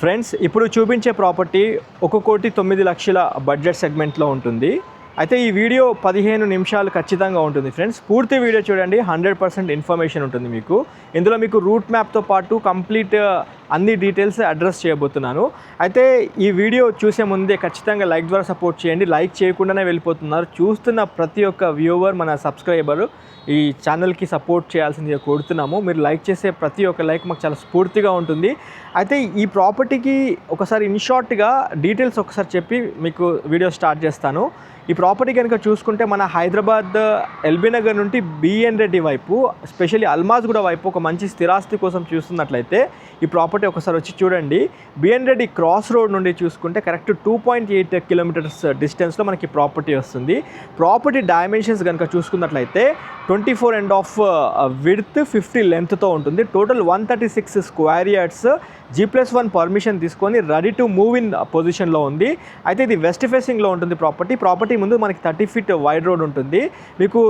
Friends ఇప్పుడు చూపించే property ఒక కోటి తొమ్మిది లక్షల బడ్జెట్ సెగ్మెంట్లో ఉంటుంది. అయితే ఈ వీడియో పదిహేను నిమిషాలు ఖచ్చితంగా ఉంటుంది ఫ్రెండ్స్. పూర్తి వీడియో చూడండి హండ్రెడ్ పర్సెంట్ ఇన్ఫర్మేషన్ ఉంటుంది మీకు. ఇందులో మీకు రూట్ మ్యాప్తో పాటు కంప్లీట్ uh, అన్ని డీటెయిల్స్ అడ్రస్ చేయబోతున్నాను. అయితే ఈ వీడియో చూసే ముందే ఖచ్చితంగా లైక్ ద్వారా సపోర్ట్ చేయండి. లైక్ చేయకుండానే వెళ్ళిపోతున్నారు. చూస్తున్న ప్రతి ఒక్క వ్యూవర్ మన సబ్స్క్రైబర్ ఈ ఛానల్కి సపోర్ట్ చేయాల్సిందిగా కోరుతున్నాము. మీరు లైక్ చేసే ప్రతి ఒక్క లైక్ మాకు చాలా స్ఫూర్తిగా ఉంటుంది. అయితే ఈ ప్రాపర్టీకి ఒకసారి ఇన్ షార్ట్గా డీటెయిల్స్ ఒకసారి చెప్పి మీకు వీడియో స్టార్ట్ చేస్తాను. ఈ ప్రాపర్టీ కనుక చూసుకుంటే మన హైదరాబాద్ ఎల్బీ నగర్ నుండి బిఎన్ రెడ్డి వైపు స్పెషల్లీ అల్మాజ్గూడ వైపు ఒక మంచి స్థిరాస్తి కోసం చూస్తున్నట్లయితే ఈ ప్రాపర్టీ ఒకసారి వచ్చి చూడండి. బిఎన్ రెడ్డి క్రాస్ రోడ్ నుండి చూసుకుంటే correct two point eight kilometres డిస్టెన్స్లో మనకి ప్రాపర్టీ వస్తుంది. ప్రాపర్టీ డైమెన్షన్స్ కనుక చూసుకున్నట్లయితే twenty four and of width fifty లెంత్తో ఉంటుంది. Total one thirty six square yards G plus one permission తీసుకొని రెడీ టు మూవ్ ఇన్ పొజిషన్లో ఉంది. అయితే ఇది వెస్ట్ ఫేసింగ్లో ఉంటుంది ప్రాపర్టీ ప్రాపర్టీ ముందు మనకి థర్టీ ఫీట్ వైడ్ రోడ్ ఉంటుంది. మీకు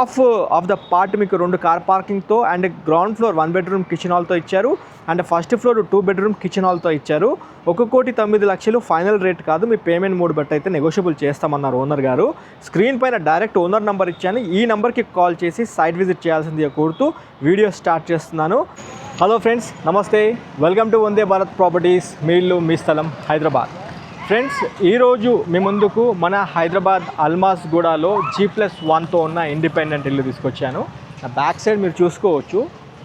ఆఫ్ ఆఫ్ ద పార్ట్ మీకు రెండు car పార్కింగ్తో and ground floor one bedroom kitchen హాల్తో ఇచ్చారు. And first floor two bedroom kitchen హాల్తో ఇచ్చారు. ఒక కోటి తొమ్మిది లక్షలు ఫైనల్ రేట్ కాదు మీ పేమెంట్ మూడు బట్టి అయితే నెగోషియబుల్ చేస్తామన్నారు ఓనర్ గారు. స్క్రీన్ పైన డైరెక్ట్ ఓనర్ నెంబర్ ఇచ్చాను. ఈ నెంబర్కి కాల్ చేసి సైట్ విజిట్ చేయాల్సిందిగా కోరుతూ వీడియో స్టార్ట్ చేస్తున్నాను. హలో ఫ్రెండ్స్ నమస్తే. Welcome to Vande Bharat properties మీ ఇల్లు మీ స్థలం హైదరాబాద్. ఫ్రెండ్స్ ఈరోజు మీ ముందుకు మన హైదరాబాద్ అల్మాస్ గూడాలో జీ ప్లస్ వన్తో ఉన్న ఇండిపెండెంట్ ఇల్లు తీసుకొచ్చాను. నా బ్యాక్ సైడ్ మీరు చూసుకోవచ్చు.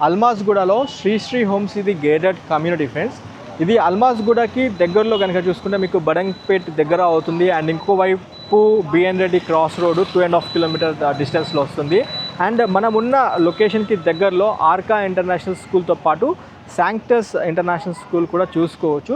అల్మాస్ గూడాలో శ్రీశ్రీ హోమ్స్ ఇది గేటెడ్ కమ్యూనిటీ ఫ్రెండ్స్ ఇది అల్మాజ్గూడకి దగ్గరలో కనుక చూసుకుంటే మీకు బడంగ్పేట్ దగ్గర అవుతుంది అండ్ ఇంకో వైపు BN Reddy cross road two and half kilometre డిస్టెన్స్లో వస్తుంది. అండ్ మనం ఉన్న లొకేషన్కి దగ్గరలో ఆర్కా ఇంటర్నేషనల్ స్కూల్తో పాటు శాంక్టస్ ఇంటర్నేషనల్ స్కూల్ కూడా చూసుకోవచ్చు.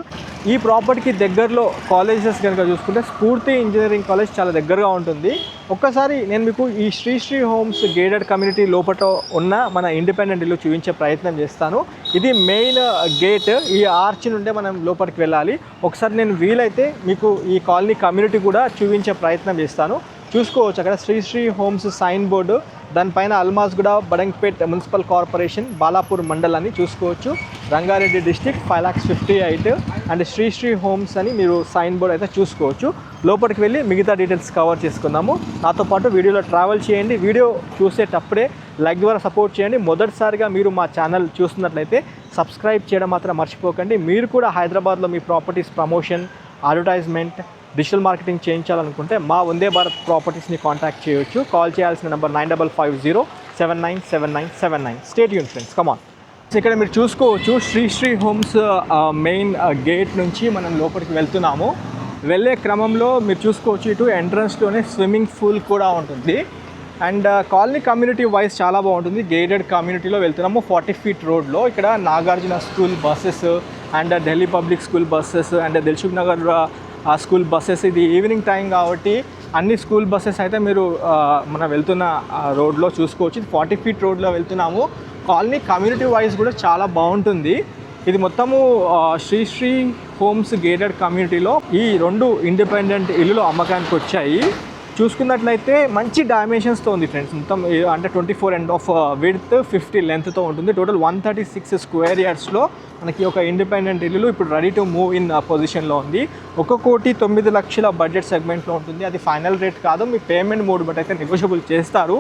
ఈ ప్రాపర్టీకి దగ్గరలో కాలేజెస్ కనుక చూసుకుంటే స్ఫూర్తి ఇంజనీరింగ్ కాలేజ్ చాలా దగ్గరగా ఉంటుంది. ఒక్కసారి నేను మీకు ఈ శ్రీశ్రీ హోమ్స్ గేటెడ్ కమ్యూనిటీ లోపల ఉన్న మన ఇండిపెండెంట్ ఇల్లు చూపించే ప్రయత్నం చేస్తాను. ఇది మెయిన్ గేట్ ఈ ఆర్చ్ నుండే మనం లోపలికి వెళ్ళాలి. ఒకసారి నేను వీలైతే మీకు ఈ కాలనీ కమ్యూనిటీ కూడా చూపించే ప్రయత్నం చేస్తాను. చూసుకోవచ్చు అక్కడ శ్రీశ్రీ హోమ్స్ సైన్ బోర్డు. దానిపైన అల్మాజ్గూడ బడంగ్పేట్ మున్సిపల్ కార్పొరేషన్ బాలాపూర్ మండల్ అని చూసుకోవచ్చు. Rangareddy district five lakhs fifty eight and Sri Sri homes అని మీరు సైన్ బోర్డ్ అయితే చూసుకోవచ్చు. లోపలికి వెళ్ళి మిగతా డీటెయిల్స్ కవర్ చేసుకుందాము. నాతో పాటు వీడియోలో ట్రావెల్ చేయండి. వీడియో చూసేటప్పుడే లైక్ ద్వారా సపోర్ట్ చేయండి. మొదటిసారిగా మీరు మా ఛానల్ చూస్తున్నట్లయితే సబ్స్క్రైబ్ చేయడం మాత్రం మర్చిపోకండి. మీరు కూడా హైదరాబాద్లో మీ properties promotion advertisement digital marketing చేయించాలనుకుంటే మా వందే భారత్ ప్రాపర్టీస్ని కాంటాక్ట్ చేయొచ్చు. కాల్ చేయాల్సిన number nine double five zero seven nine seven nine seven nine. Stay యూన్ ఫ్రెండ్స్ కమాన్ ఇక్కడ మీరు చూసుకోవచ్చు Sri Sri homes main gate నుంచి మనం లోపలికి వెళ్తున్నాము. వెళ్ళే క్రమంలో మీరు చూసుకోవచ్చు ఇటు ఎంట్రన్స్లోనే స్విమ్మింగ్ పూల్ కూడా ఉంటుంది. అండ్ కాలనీ కమ్యూనిటీ వైజ్ చాలా బాగుంటుంది. గేటెడ్ కమ్యూనిటీలో వెళ్తున్నాము. ఫార్టీ ఫీట్ రోడ్లో. ఇక్కడ Nagarjuna school buses and Delhi public school buses and Dilsukh Nagar ఆ స్కూల్ బస్సెస్ ఇది ఈవినింగ్ టైం కాబట్టి అన్ని స్కూల్ బస్సెస్ అయితే మీరు మన వెళ్తున్న రోడ్లో చూసుకోవచ్చు. ఇది ఫార్టీ ఫీట్ రోడ్లో వెళ్తున్నాము. కాలనీ కమ్యూనిటీ వైజ్ కూడా చాలా బాగుంటుంది. ఇది మొత్తము శ్రీశ్రీ హోమ్స్ గేటెడ్ కమ్యూనిటీలో ఈ రెండు ఇండిపెండెంట్ ఇల్లులు అమ్మకానికి వచ్చాయి. చూసుకున్నట్లయితే మంచి డైమెన్షన్స్తో ఉంది ఫ్రెండ్స్ మొత్తం అంటే twenty four and of width fifty లెంత్తో ఉంటుంది. Total one thirty six square యార్డ్స్లో మనకి ఒక ఇండిపెండెంట్ ఇల్లు ఇప్పుడు రెడీ టు మూవ్ ఇన్ పొజిషన్లో ఉంది. ఒక కోటి తొమ్మిది లక్షల బడ్జెట్ సెగ్మెంట్లో ఉంటుంది. అది ఫైనల్ రేట్ కాదు మీ పేమెంట్ మోడ్ బట్ అయితే నెగోషియబుల్ చేస్తారు.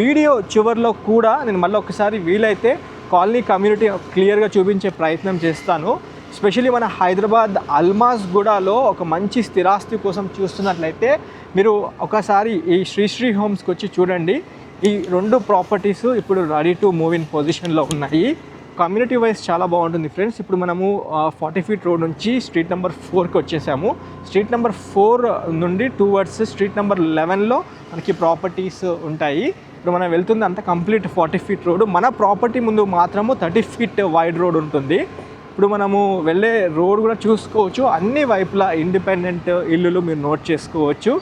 వీడియో చివరిలో కూడా నేను మళ్ళీ ఒకసారి వీలైతే కాలనీ కమ్యూనిటీ క్లియర్గా చూపించే ప్రయత్నం చేస్తాను. స్పెషల్లీ మన హైదరాబాద్ అల్మాస్ గూడాలో ఒక మంచి స్థిరాస్తి కోసం చూస్తున్నట్లయితే మీరు ఒకసారి ఈ శ్రీశ్రీ హోమ్స్కి వచ్చి చూడండి. ఈ రెండు ప్రాపర్టీస్ ఇప్పుడు రెడీ టు మూవ్ ఇన్ పొజిషన్లో ఉన్నాయి. కమ్యూనిటీ వైజ్ చాలా బాగుంటుంది ఫ్రెండ్స్. ఇప్పుడు మనము ఫార్టీ ఫీట్ రోడ్ నుంచి స్ట్రీట్ నెంబర్ ఫోర్కి వచ్చేసాము. స్ట్రీట్ నెంబర్ ఫోర్ నుండి టూ వర్డ్స్ స్ట్రీట్ నెంబర్ లెవెన్లో మనకి ప్రాపర్టీస్ ఉంటాయి. ఇప్పుడు మనం వెళ్తుంది అంత కంప్లీట్ ఫార్టీ ఫీట్ రోడ్. మన ప్రాపర్టీ ముందు మాత్రము థర్టీ ఫీట్ వైడ్ రోడ్ ఉంటుంది. ఇప్పుడు మనము వెళ్ళే రోడ్ కూడా చూసుకోవచ్చు. అన్ని వైపులా ఇండిపెండెంట్ ఇల్లులు మీరు నోట్ చేసుకోవచ్చు.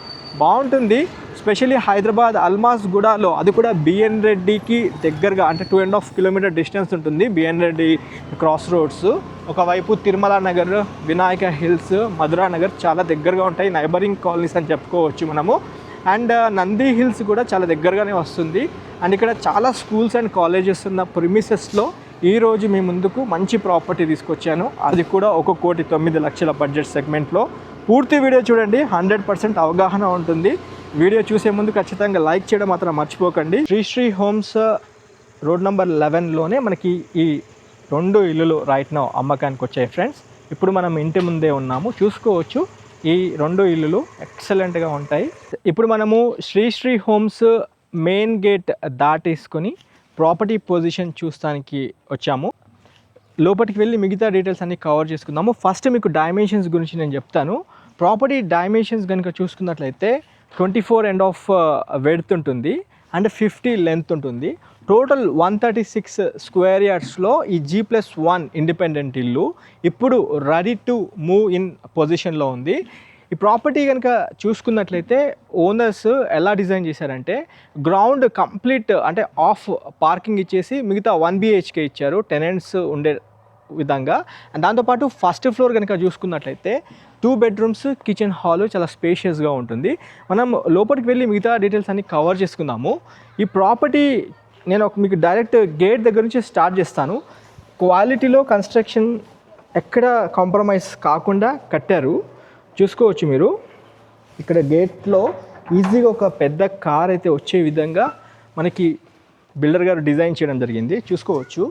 బాగుంటుంది. స్పెషల్లీ హైదరాబాద్ అల్మాస్ గూడాలో అది కూడా బిఎన్ రెడ్డికి దగ్గరగా అంటే two and half kilometre distance ఉంటుంది బిఎన్ రెడ్డి క్రాస్ రోడ్స్ ఒకవైపు తిరుమల నగర్ వినాయక హిల్స్ మధురా నగర్ చాలా దగ్గరగా ఉంటాయి. నైబరింగ్ కాలనీస్ అని చెప్పుకోవచ్చు మనము. అండ్ uh, నంది హిల్స్ కూడా చాలా దగ్గరగానే వస్తుంది. అండ్ ఇక్కడ చాలా స్కూల్స్ అండ్ కాలేజెస్ ఉన్న ప్రిమిసెస్లో ఈరోజు మీ ముందుకు మంచి ప్రాపర్టీ తీసుకొచ్చాను. అది కూడా ఒక కోటి తొమ్మిది లక్షల బడ్జెట్ సెగ్మెంట్లో. పూర్తి వీడియో చూడండి హండ్రెడ్ పర్సెంట్ అవగాహన ఉంటుంది. వీడియో చూసే ముందు ఖచ్చితంగా లైక్ చేయడం మాత్రం మర్చిపోకండి. Sri Sri homes road number లెవెన్లోనే మనకి ఈ రెండు ఇల్లులు రైట్ నౌ అమ్మకానికి వచ్చాయి ఫ్రెండ్స్. ఇప్పుడు మనం ఇంటి ముందే ఉన్నాము. చూసుకోవచ్చు ఈ రెండు ఇల్లులు ఎక్సలెంట్గా ఉంటాయి. ఇప్పుడు మనము Sri Sri homes main gate దాటేసుకొని property position చూస్తానికి వచ్చాము. లోపలికి వెళ్ళి మిగతా డీటెయిల్స్ అన్ని కవర్ చేసుకుందాము. ఫస్ట్ మీకు డైమెన్షన్స్ గురించి నేను చెప్తాను. ప్రాపర్టీ డైమెన్షన్స్ కనుక చూసుకున్నట్లయితే twenty four end of width ఉంటుంది. అండ్ ఫిఫ్టీ లెంత్ ఉంటుంది. Total one thirty six square యార్డ్స్లో ఈ జీ ప్లస్ వన్ ఇండిపెండెంట్ ఇల్లు. ఇప్పుడు రెడీ టు మూవ్ ఇన్ పొజిషన్లో ఉంది. ఈ ప్రాపర్టీ కనుక చూసుకున్నట్లయితే ఓనర్స్ ఎలా డిజైన్ చేశారంటే గ్రౌండ్ కంప్లీట్ అంటే ఆఫ్ పార్కింగ్ ఇచ్చేసి మిగతా వన్ బిహెచ్కే ఇచ్చారు టెనెంట్స్ ఉండే విధంగా. అండ్ దాంతోపాటు ఫస్ట్ ఫ్లోర్ కనుక చూసుకున్నట్లయితే టూ బెడ్రూమ్స్ కిచెన్ హాల్ చాలా స్పేషియస్గా ఉంటుంది. మనం లోపలికి వెళ్ళి మిగతా డీటెయిల్స్ అన్ని కవర్ చేసుకుందాము. ఈ ప్రాపర్టీ నేను ఒక మీకు డైరెక్ట్ గేట్ దగ్గర నుంచి స్టార్ట్ చేస్తాను. క్వాలిటీలో కన్స్ట్రక్షన్ ఎక్కడ కాంప్రమైజ్ కాకుండా కట్టారు. చూసుకోవచ్చు మీరు. ఇక్కడ గేట్లో ఈజీగా ఒక పెద్ద కార్ అయితే వచ్చే విధంగా మనకి బిల్డర్ గారు డిజైన్ చేయడం జరిగింది. చూసుకోవచ్చు.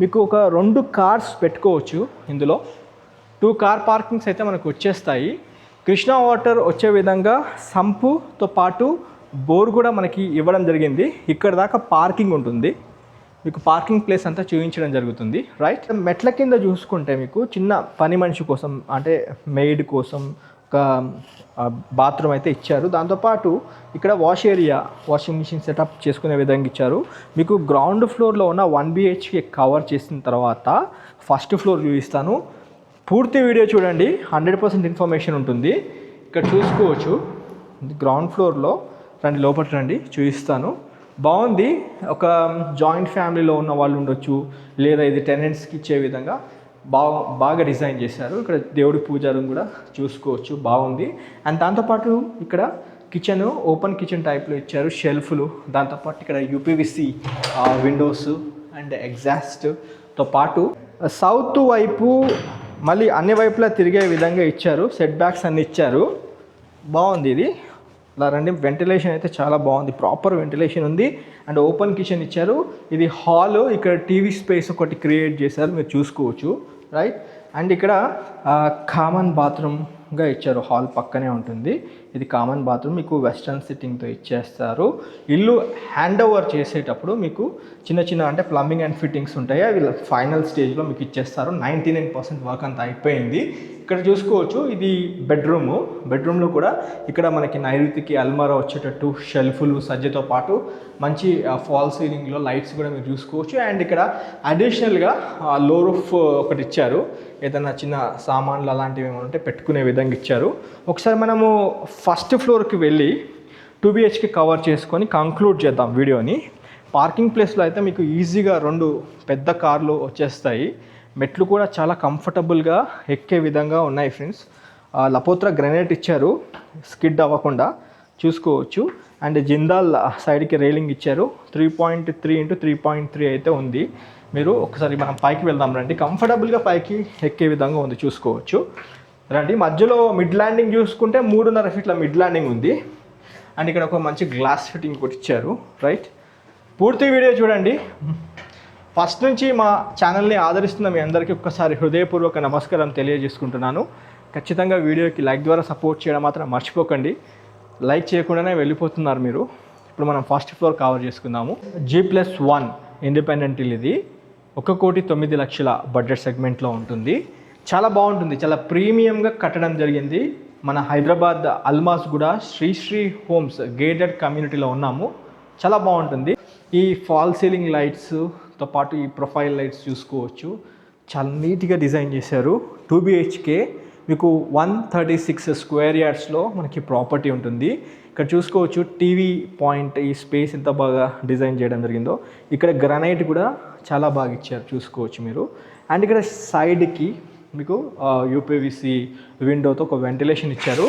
మీకు ఒక రెండు కార్స్ పెట్టుకోవచ్చు ఇందులో. టూ కార్ పార్కింగ్స్ అయితే మనకు వచ్చేస్తాయి. కృష్ణా వాటర్ వచ్చే విధంగా సంపుతో పాటు బోర్ కూడా మనకి ఇవ్వడం జరిగింది. ఇక్కడ దాకా పార్కింగ్ ఉంటుంది. మీకు పార్కింగ్ ప్లేస్ అంతా చూపించడం జరుగుతుంది రైట్ మెట్ల కింద చూసుకుంటే మీకు చిన్న పని మనిషి కోసం అంటే మెయిడ్ కోసం ఒక బాత్రూమ్ అయితే ఇచ్చారు. దాంతోపాటు ఇక్కడ wash area washing machine setup చేసుకునే విధంగా ఇచ్చారు. మీకు గ్రౌండ్ ఫ్లోర్లో ఉన్న వన్ బిహెచ్కే కవర్ చేసిన తర్వాత ఫస్ట్ ఫ్లోర్ చూపిస్తాను. పూర్తి వీడియో చూడండి హండ్రెడ్ పర్సెంట్ ఇన్ఫర్మేషన్ ఉంటుంది. ఇక్కడ చూసుకోవచ్చు. గ్రౌండ్ ఫ్లోర్లో రండి లోపలికి రండి చూపిస్తాను. బాగుంది. ఒక జాయింట్ ఫ్యామిలీలో ఉన్న వాళ్ళు ఉండొచ్చు లేదా ఇది టెనెంట్స్కి ఇచ్చే విధంగా బాగా బాగా డిజైన్ చేశారు. ఇక్కడ దేవుడి పూజారం కూడా చూసుకోవచ్చు బాగుంది. అండ్ దాంతోపాటు ఇక్కడ కిచెన్ ఓపెన్ కిచెన్ టైప్లో ఇచ్చారు షెల్ఫ్లు దాంతోపాటు ఇక్కడ యూపీవిసి విండోస్ అండ్ ఎగ్జాస్ట్తో పాటు సౌత్ వైపు మళ్ళీ అన్ని వైపులా తిరిగే విధంగా ఇచ్చారు సెట్ బ్యాక్స్ అన్ని ఇచ్చారు. బాగుంది ఇది. ఇలా రండి. వెంటిలేషన్ అయితే చాలా బాగుంది. ప్రాపర్ వెంటిలేషన్ ఉంది. అండ్ ఓపెన్ కిచెన్ ఇచ్చారు. ఇది హాల్ ఇక్కడ టీవీ స్పేస్ ఒకటి క్రియేట్ చేశారు. మీరు చూసుకోవచ్చు. రైట్ అండ్ ఇక్కడ కామన్ బాత్రూమ్గా ఇచ్చారు. హాల్ పక్కనే ఉంటుంది. ఇది కామన్ బాత్రూమ్ మీకు వెస్ట్రన్ సిట్టింగ్తో ఇచ్చేస్తారు. ఇల్లు హ్యాండ్ ఓవర్ చేసేటప్పుడు మీకు చిన్న చిన్న అంటే ప్లంబింగ్ అండ్ ఫిట్టింగ్స్ ఉంటాయి. అవి ఫైనల్ స్టేజ్లో మీకు ఇచ్చేస్తారు. నైంటీ నైన్ పర్సెంట్ వర్క్ అంతా అయిపోయింది. ఇక్కడ చూసుకోవచ్చు. ఇది బెడ్రూము. బెడ్రూమ్లో కూడా ఇక్కడ మనకి నైరుతికి అల్మారా వచ్చేటట్టు షెల్ఫ్లు సజ్జతో పాటు మంచి ఫాల్ సీలింగ్లో లైట్స్ కూడా మీరు చూసుకోవచ్చు. అండ్ ఇక్కడ అడిషనల్గా లో రూఫ్ ఒకటి ఇచ్చారు. ఏదైనా చిన్న సామాన్లు అలాంటివి ఏమైనా ఉంటే పెట్టుకునే విధంగా ఇచ్చారు. ఒకసారి మనము ఫస్ట్ ఫ్లోర్కి వెళ్ళి టూ బిహెచ్కి కవర్ చేసుకొని కంక్లూడ్ చేద్దాం వీడియోని. పార్కింగ్ ప్లేస్లో అయితే మీకు ఈజీగా రెండు పెద్ద కార్లు వచ్చేస్తాయి. మెట్లు కూడా చాలా కంఫర్టబుల్గా ఎక్కే విధంగా ఉన్నాయి ఫ్రెండ్స్. లపోత్రా గ్రెనేట్ ఇచ్చారు. స్కిడ్ అవ్వకుండా చూసుకోవచ్చు. అండ్ జిందాల్ సైడ్కి రైలింగ్ ఇచ్చారు. Three point three into three point three అయితే ఉంది. మీరు ఒకసారి మనం పైకి వెళ్దాం రండి. కంఫర్టబుల్గా పైకి ఎక్కే విధంగా ఉంది చూసుకోవచ్చు. రండి. మధ్యలో మిడ్ ల్యాండింగ్ చూసుకుంటే మూడున్నర ఫీట్ల మిడ్ ల్యాండింగ్ ఉంది. అండ్ ఇక్కడ ఒక మంచి గ్లాస్ ఫిట్టింగ్ కూడా ఇచ్చారు రైట్ పూర్తి వీడియో చూడండి. ఫస్ట్ నుంచి మా ఛానల్ని ఆదరిస్తున్న మీ అందరికీ ఒక్కసారి హృదయపూర్వక నమస్కారం తెలియజేసుకుంటున్నాను. ఖచ్చితంగా వీడియోకి లైక్ ద్వారా సపోర్ట్ చేయడం మాత్రం మర్చిపోకండి. లైక్ చేయకుండానే వెళ్ళిపోతున్నారు మీరు. ఇప్పుడు మనం ఫస్ట్ ఫ్లోర్ కవర్ చేసుకుందాము. జీ ప్లస్ వన్ ఇండిపెండెంట్ ఇల్ ఇది. ఒక కోటి తొమ్మిది లక్షల బడ్జెట్ సెగ్మెంట్లో ఉంటుంది. చాలా బాగుంటుంది. చాలా ప్రీమియంగా కట్టడం జరిగింది. మన హైదరాబాద్ అల్మాస్ కూడా శ్రీశ్రీ హోమ్స్ గేటెడ్ కమ్యూనిటీలో ఉన్నాము. చాలా బాగుంటుంది. ఈ ఫాల్ సీలింగ్ లైట్స్ లైట్స్తో పాటు ఈ ప్రొఫైల్ లైట్స్ చూసుకోవచ్చు. చాలా నీట్గా డిజైన్ చేశారు. టూ బిహెచ్కే మీకు వన్ థర్టీ సిక్స్ స్క్వేర్ యార్డ్స్లో మనకి ప్రాపర్టీ ఉంటుంది. ఇక్కడ చూసుకోవచ్చు టీవీ పాయింట్ ఈ స్పేస్ ఎంత బాగా డిజైన్ చేయడం జరిగిందో. ఇక్కడ గ్రనైట్ కూడా చాలా బాగా ఇచ్చారు చూసుకోవచ్చు మీరు. అండ్ ఇక్కడ సైడ్కి మీకు యూపీవీసీ విండోతో ఒక వెంటిలేషన్ ఇచ్చారు.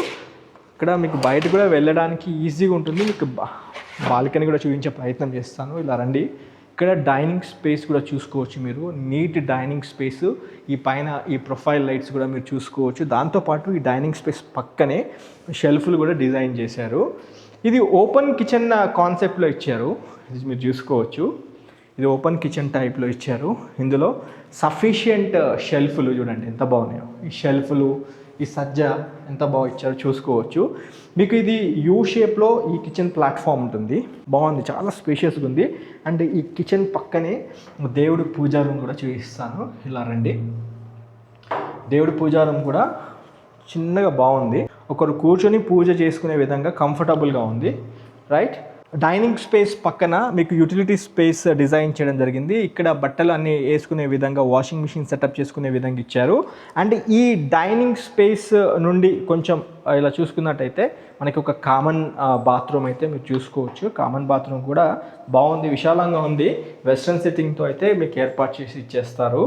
ఇక్కడ మీకు బయట కూడా వెళ్ళడానికి ఈజీగా ఉంటుంది. మీకు బాల్కనీ కూడా చూపించే ప్రయత్నం చేస్తాను. ఇలా రండి. ఇక్కడ డైనింగ్ స్పేస్ కూడా చూసుకోవచ్చు మీరు. నీట్ డైనింగ్ స్పేస్ ఈ పైన ఈ ప్రొఫైల్ లైట్స్ కూడా మీరు చూసుకోవచ్చు. దాంతోపాటు ఈ డైనింగ్ స్పేస్ పక్కనే షెల్ఫ్లు కూడా డిజైన్ చేశారు. ఇది ఓపెన్ కిచెన్ కాన్సెప్ట్లో ఇచ్చారు. ఇది మీరు చూసుకోవచ్చు. ఇది ఓపెన్ కిచెన్ టైప్లో ఇచ్చారు. ఇందులో సఫిషియంట్ షెల్ఫ్లు చూడండి. ఎంత బాగున్నాయో. ఈ షెల్ఫ్లు ఈ సజ్జ ఎంత బాగా ఇచ్చారో చూసుకోవచ్చు. మీకు ఇది యూ షేప్లో ఈ కిచెన్ ప్లాట్ఫామ్ ఉంటుంది. బాగుంది చాలా స్పేషియస్గా ఉంది. అండ్ ఈ కిచెన్ పక్కనే దేవుడి పూజా రూమ్ కూడా చూపిస్తాను. ఇలా రండి. దేవుడి పూజా రూమ్ కూడా చిన్నగా బాగుంది. ఒకరు కూర్చొని పూజ చేసుకునే విధంగా కంఫర్టబుల్గా ఉంది. రైట్ డైనింగ్ స్పేస్ పక్కన మీకు యూటిలిటీ స్పేస్ డిజైన్ చేయడం జరిగింది. ఇక్కడ బట్టలు అన్ని వేసుకునే విధంగా వాషింగ్ మిషన్ సెటప్ చేసుకునే విధంగా ఇచ్చారు. అండ్ ఈ డైనింగ్ స్పేస్ నుండి కొంచెం ఇలా చూసుకున్నట్టయితే మనకి ఒక కామన్ బాత్రూమ్ అయితే మీరు చూసుకోవచ్చు. కామన్ బాత్రూమ్ కూడా బాగుంది విశాలంగా ఉంది. వెస్ట్రన్ సిట్టింగ్తో అయితే మీకు ఏర్పాటు చేసి ఇచ్చేస్తారు.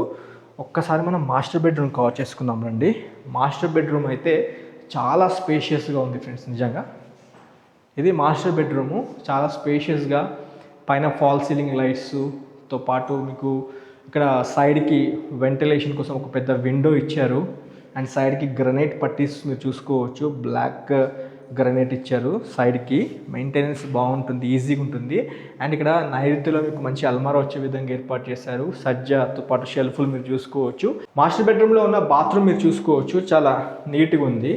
ఒక్కసారి మనం మాస్టర్ బెడ్రూమ్ కవర్ చేసుకుందాం రండి. మాస్టర్ బెడ్రూమ్ అయితే చాలా స్పేషియస్గా ఉంది ఫ్రెండ్స్ నిజంగా. ఇది మాస్టర్ బెడ్రూము చాలా స్పేషియస్గా పైన ఫాల్ సీలింగ్ లైట్స్తో పాటు మీకు ఇక్కడ సైడ్కి వెంటిలేషన్ కోసం ఒక పెద్ద విండో ఇచ్చారు. అండ్ సైడ్కి గ్రనైట్ పట్టీస్ మీరు చూసుకోవచ్చు. బ్లాక్ గ్రనైట్ ఇచ్చారు. సైడ్కి మెయింటెనెన్స్ బాగుంటుంది ఈజీగా ఉంటుంది. అండ్ ఇక్కడ నైరుతిలో మీకు మంచి అల్మారా వచ్చే విధంగా ఏర్పాటు చేశారు. సజ్జతో పాటు షెల్ఫ్లు మీరు చూసుకోవచ్చు. మాస్టర్ బెడ్రూమ్లో ఉన్న బాత్రూమ్ మీరు చూసుకోవచ్చు. చాలా నీట్గా ఉంది.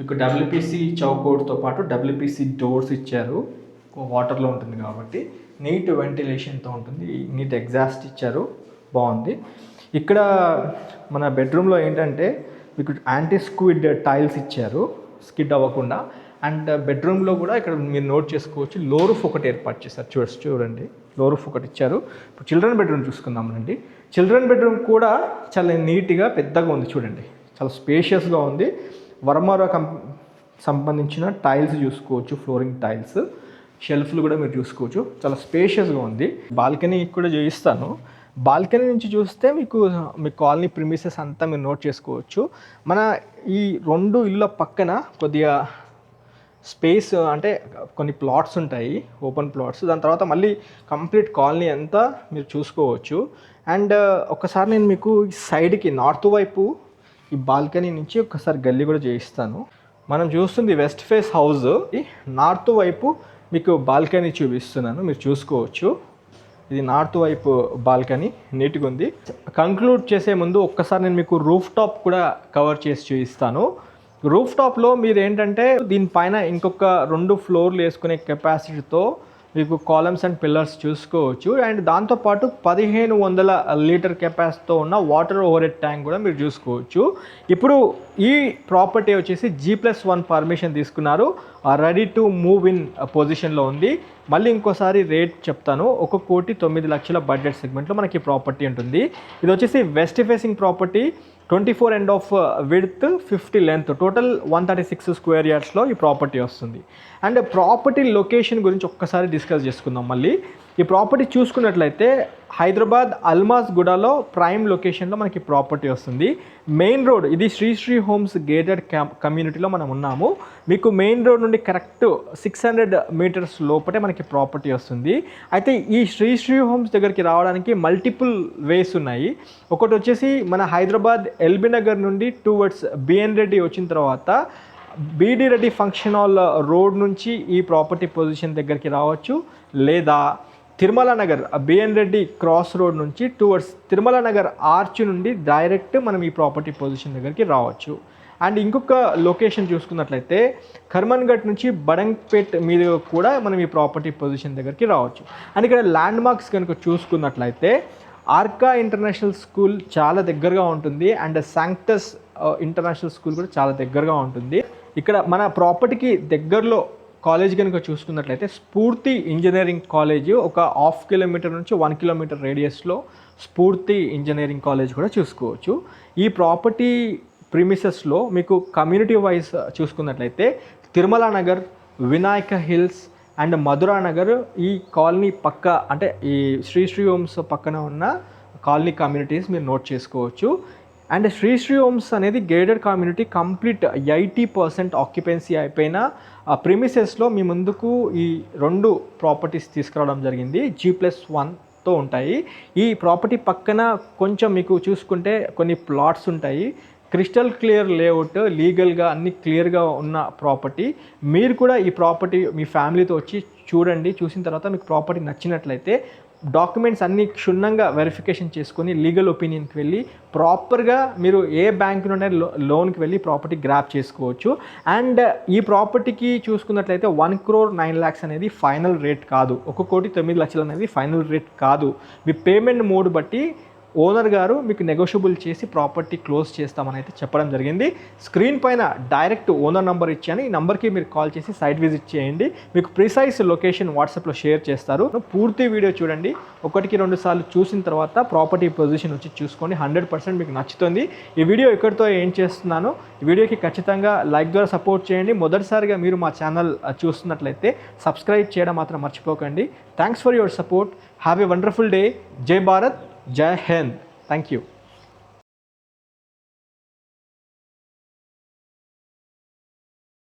మీకు డబ్ల్యూపీసీ చౌకోడ్తో పాటు డబ్ల్యూపీసీ డోర్స్ ఇచ్చారు. వాటర్లో ఉంటుంది కాబట్టి. నీట్ వెంటిలేషన్తో ఉంటుంది. నీట్ ఎగ్జాస్ట్ ఇచ్చారు. బాగుంది. ఇక్కడ మన బెడ్రూమ్లో ఏంటంటే మీకు యాంటీ స్క్విడ్ టైల్స్ ఇచ్చారు. స్కిడ్ అవ్వకుండా. అండ్ బెడ్రూమ్లో కూడా ఇక్కడ మీరు నోట్ చేసుకోవచ్చు లోరూఫ్ ఒకటి ఏర్పాటు చేశారు. చూడ చూడండి. లోరూఫ్ ఒకటి ఇచ్చారు. ఇప్పుడు చిల్డ్రన్ బెడ్రూమ్ చూసుకుందాం రండి. చిల్డ్రన్ బెడ్రూమ్ కూడా చాలా నీట్గా పెద్దగా ఉంది. చూడండి. చాలా స్పేషియస్గా ఉంది. వర్మారా కం సంబంధించిన టైల్స్ చూసుకోవచ్చు ఫ్లోరింగ్ టైల్స్. షెల్ఫ్లు కూడా మీరు చూసుకోవచ్చు. చాలా స్పేషియస్గా ఉంది. బాల్కనీ కూడా చూపిస్తాను. బాల్కనీ నుంచి చూస్తే మీకు మీ కాలనీ ప్రిమిసెస్ అంతా మీరు నోట్ చేసుకోవచ్చు. మన ఈ రెండు ఇళ్ళ పక్కన కొద్దిగా స్పేస్ అంటే కొన్ని ప్లాట్స్ ఉంటాయి ఓపెన్ ప్లాట్స్. దాని తర్వాత మళ్ళీ కంప్లీట్ కాలనీ అంతా మీరు చూసుకోవచ్చు. అండ్ ఒకసారి నేను మీకు సైడ్కి నార్త్ వైపు ఈ బాల్కనీ నుంచి ఒకసారి గల్లీ కూడా చేయిస్తాను. మనం చూస్తుంది వెస్ట్ ఫేస్ హౌస్. నార్త్ వైపు మీకు బాల్కనీ చూపిస్తున్నాను. మీరు చూసుకోవచ్చు. ఇది నార్త్ వైపు బాల్కనీ. నీట్గా ఉంది. కంక్లూడ్ చేసే ముందు ఒక్కసారి నేను మీకు రూఫ్ టాప్ కూడా కవర్ చేసి చూపిస్తాను. రూఫ్ టాప్లో మీరు ఏంటంటే దీనిపైన ఇంకొక రెండు ఫ్లోర్లు వేసుకునే కెపాసిటీతో మీకు కాలమ్స్ అండ్ పిల్లర్స్ చూసుకోవచ్చు. అండ్ దాంతోపాటు పదిహేను వందల లీటర్ కెపాసిటీతో ఉన్న వాటర్ ఓవర్ హెడ్ ట్యాంక్ కూడా మీరు చూసుకోవచ్చు. ఇప్పుడు ఈ ప్రాపర్టీ వచ్చేసి జీ ప్లస్ వన్ పర్మిషన్ తీసుకున్నారు. రెడీ టు మూవ్ ఇన్ పొజిషన్లో ఉంది. మళ్ళీ ఇంకోసారి రేట్ చెప్తాను. ఒక కోటి తొమ్మిది లక్షల బడ్జెట్ సెగ్మెంట్లో మనకి ప్రాపర్టీ ఉంటుంది. ఇది వచ్చేసి west facing property twenty four end of width fifty length total one thirty six square యార్డ్స్లో ఈ ప్రాపర్టీ వస్తుంది. అండ్ ప్రాపర్టీ లొకేషన్ గురించి ఒక్కసారి డిస్కస్ చేసుకుందాం మళ్ళీ. ఈ ప్రాపర్టీ చూసుకున్నట్లయితే హైదరాబాద్ అల్మాస్ గుడాలో ప్రైమ్ లొకేషన్లో మనకి ప్రాపర్టీ వస్తుంది. మెయిన్ రోడ్ ఇది శ్రీ శ్రీ హోమ్స్ గేటెడ్ కమ్యూనిటీలో మనం ఉన్నాము. మీకు మెయిన్ రోడ్ నుండి కరెక్ట్ సిక్స్ హండ్రెడ్ మీటర్స్ లోపటే మనకి ప్రాపర్టీ వస్తుంది. అయితే ఈ శ్రీ శ్రీ హోమ్స్ దగ్గరికి రావడానికి మల్టిపుల్ వేస్ ఉన్నాయి. ఒకటి వచ్చేసి మన హైదరాబాద్ ఎల్బీ నగర్ నుండి టువర్డ్స్ బిఎన్ రెడ్డి వచ్చిన తర్వాత BD Reddy function hall road నుంచి ఈ ప్రాపర్టీ పొజిషన్ దగ్గరికి రావచ్చు లేదా Tirumala Nagar BN Reddy cross road నుంచి టువర్డ్స్ తిరుమల నగర్ ఆర్చ్ నుండి డైరెక్ట్ మనం ఈ ప్రాపర్టీ పొజిషన్ దగ్గరికి రావచ్చు. అండ్ ఇంకొక లొకేషన్ చూసుకున్నట్లయితే కర్మన్ఘట్ నుంచి బడంగ్పేట్ మీద కూడా మనం ఈ ప్రాపర్టీ పొజిషన్ దగ్గరికి రావచ్చు. అండ్ ఇక్కడ ల్యాండ్ మార్క్స్ కనుక చూసుకున్నట్లయితే ఆర్కా ఇంటర్నేషనల్ స్కూల్ చాలా దగ్గరగా ఉంటుంది. అండ్ శాంక్టస్ ఇంటర్నేషనల్ స్కూల్ కూడా చాలా దగ్గరగా ఉంటుంది. ఇక్కడ మన ప్రాపర్టీకి దగ్గరలో కాలేజ్ కనుక చూసుకున్నట్లయితే స్ఫూర్తి ఇంజనీరింగ్ కాలేజ్ ఒక హాఫ్ కిలోమీటర్ నుంచి వన్ కిలోమీటర్ రేడియస్లో స్ఫూర్తి ఇంజనీరింగ్ కాలేజ్ కూడా చూసుకోవచ్చు. ఈ ప్రాపర్టీ ప్రిమిసెస్లో మీకు కమ్యూనిటీ వైజ్ చూసుకున్నట్లయితే తిరుమల నగర్ వినాయక హిల్స్ అండ్ మధురా నగర్ ఈ కాలనీ పక్క అంటే ఈ శ్రీ శ్రీ హోమ్స్ పక్కన ఉన్న కాలనీ కమ్యూనిటీస్ మీరు నోట్ చేసుకోవచ్చు. అండ్ శ్రీ శ్రీ హోమ్స్ అనేది gated community complete eighty percent occupancy అయిపోయిన ఆ ప్రిమిసెస్లో మీ ముందుకు ఈ రెండు ప్రాపర్టీస్ తీసుకురావడం జరిగింది. జీ ప్లస్ వన్తో ఉంటాయి. ఈ ప్రాపర్టీ పక్కన కొంచెం మీకు చూసుకుంటే కొన్ని ప్లాట్స్ ఉంటాయి. క్రిస్టల్ క్లియర్ లేఅవుట్ లీగల్గా అన్ని క్లియర్గా ఉన్న ప్రాపర్టీ మీరు కూడా ఈ ప్రాపర్టీ మీ ఫ్యామిలీతో వచ్చి చూడండి. చూసిన తర్వాత మీకు ప్రాపర్టీ నచ్చినట్లయితే డాక్యుమెంట్స్ అన్ని క్షుణ్ణంగా వెరిఫికేషన్ చేసుకొని లీగల్ ఒపీనియన్కి వెళ్ళి ప్రాపర్గా మీరు ఏ బ్యాంక్ నుండి లో లోన్కి వెళ్ళి ప్రాపర్టీ గ్రాప్ చేసుకోవచ్చు. అండ్ uh, ఈ ప్రాపర్టీకి చూసుకున్నట్లయితే వన్ క్రోర్ నైన్ ల్యాక్స్ అనేది ఫైనల్ రేట్ కాదు. ఒక కోటి తొమ్మిది లక్షలు అనేది ఫైనల్ రేట్ కాదు. మీ పేమెంట్ మోడ్ బట్టి ఓనర్ గారు మీకు నెగోషియబుల్ చేసి ప్రాపర్టీ క్లోజ్ చేస్తామని అయితే చెప్పడం జరిగింది. స్క్రీన్ పైన డైరెక్ట్ ఓనర్ నంబర్ ఇచ్చాను. ఈ నెంబర్కి మీరు కాల్ చేసి సైట్ విజిట్ చేయండి. మీకు ప్రిసైజ్ లొకేషన్ వాట్సాప్లో షేర్ చేస్తారు. పూర్తి వీడియో చూడండి. ఒకటికి రెండు సార్లు చూసిన తర్వాత ప్రాపర్టీ పొజిషన్ వచ్చి చూసుకోండి. హండ్రెడ్ పర్సెంట్ మీకు నచ్చుతుంది. ఈ వీడియో ఎక్కడితో ఏం చేస్తున్నాను. ఈ వీడియోకి ఖచ్చితంగా లైక్ ద్వారా సపోర్ట్ చేయండి. మొదటిసారిగా మీరు మా ఛానల్ చూస్తున్నట్లయితే సబ్స్క్రైబ్ చేయడం మాత్రం మర్చిపోకండి. Thanks for your support have a wonderful day Jai Bharat. Jai Hind thank you